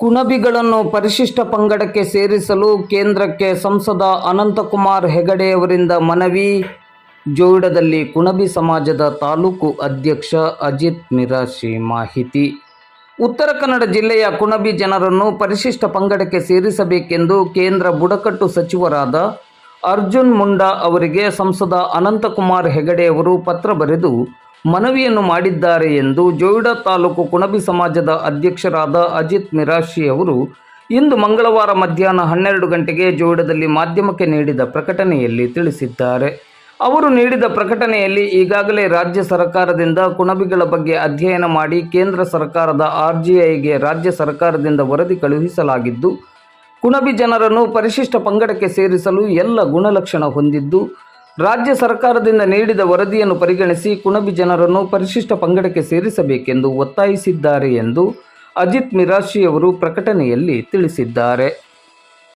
ಕುಣಬಿಗಳನ್ನು ಪರಿಶಿಷ್ಟ ಪಂಗಡಕ್ಕೆ ಸೇರಿಸಲು ಕೇಂದ್ರಕ್ಕೆ ಸಂಸದ ಅನಂತಕುಮಾರ್ ಹೆಗಡೆಯವರಿಂದ ಮನವಿ. ಜೋಯಿಡದಲ್ಲಿ ಕುಣಬಿ ಸಮಾಜದ ತಾಲೂಕು ಅಧ್ಯಕ್ಷ ಅಜಿತ್ ಮಿರಾಶಿ ಮಾಹಿತಿ. ಉತ್ತರ ಕನ್ನಡ ಜಿಲ್ಲೆಯ ಕುಣಬಿ ಜನರನ್ನು ಪರಿಶಿಷ್ಟ ಪಂಗಡಕ್ಕೆ ಸೇರಿಸಬೇಕೆಂದು ಕೇಂದ್ರ ಬುಡಕಟ್ಟು ಸಚಿವರಾದ ಅರ್ಜುನ್ ಮುಂಡಾ ಅವರಿಗೆ ಸಂಸದ ಅನಂತಕುಮಾರ್ ಹೆಗಡೆಯವರು ಪತ್ರ ಬರೆದು ಮನವಿಯನ್ನು ಮಾಡಿದ್ದಾರೆ ಎಂದು ಜೋಯಿಡಾ ತಾಲೂಕು ಕುಣಬಿ ಸಮಾಜದ ಅಧ್ಯಕ್ಷರಾದ ಅಜಿತ್ ಮಿರಾಶಿ ಅವರು ಇಂದು ಮಂಗಳವಾರ ಮಧ್ಯಾಹ್ನ ಹನ್ನೆರಡು ಗಂಟೆಗೆ ಜೋಯಿಡದಲ್ಲಿ ಮಾಧ್ಯಮಕ್ಕೆ ನೀಡಿದ ಪ್ರಕಟಣೆಯಲ್ಲಿ ತಿಳಿಸಿದ್ದಾರೆ. ಅವರು ನೀಡಿದ ಪ್ರಕಟಣೆಯಲ್ಲಿ ಈಗಾಗಲೇ ರಾಜ್ಯ ಸರ್ಕಾರದಿಂದ ಕುಣಬಿಗಳ ಬಗ್ಗೆ ಅಧ್ಯಯನ ಮಾಡಿ ಕೇಂದ್ರ ಸರ್ಕಾರದ ಆರ್ಜಿಐಗೆ ರಾಜ್ಯ ಸರ್ಕಾರದಿಂದ ವರದಿ ಕಳುಹಿಸಲಾಗಿದ್ದು, ಕುಣಬಿ ಜನರನ್ನು ಪರಿಶಿಷ್ಟ ಪಂಗಡಕ್ಕೆ ಸೇರಿಸಲು ಎಲ್ಲ ಗುಣಲಕ್ಷಣ ಹೊಂದಿದ್ದು ರಾಜ್ಯ ಸರ್ಕಾರದಿಂದ ನೀಡಿದ ವರದಿಯನ್ನು ಪರಿಗಣಿಸಿ ಕುಣಬಿ ಜನರನ್ನು ಪರಿಶಿಷ್ಟ ಪಂಗಡಕ್ಕೆ ಸೇರಿಸಬೇಕೆಂದು ಒತ್ತಾಯಿಸಿದ್ದಾರೆ ಎಂದು ಅಜಿತ್ ಮಿರಾಶಿಯವರು ಪ್ರಕಟಣೆಯಲ್ಲಿ ತಿಳಿಸಿದ್ದಾರೆ.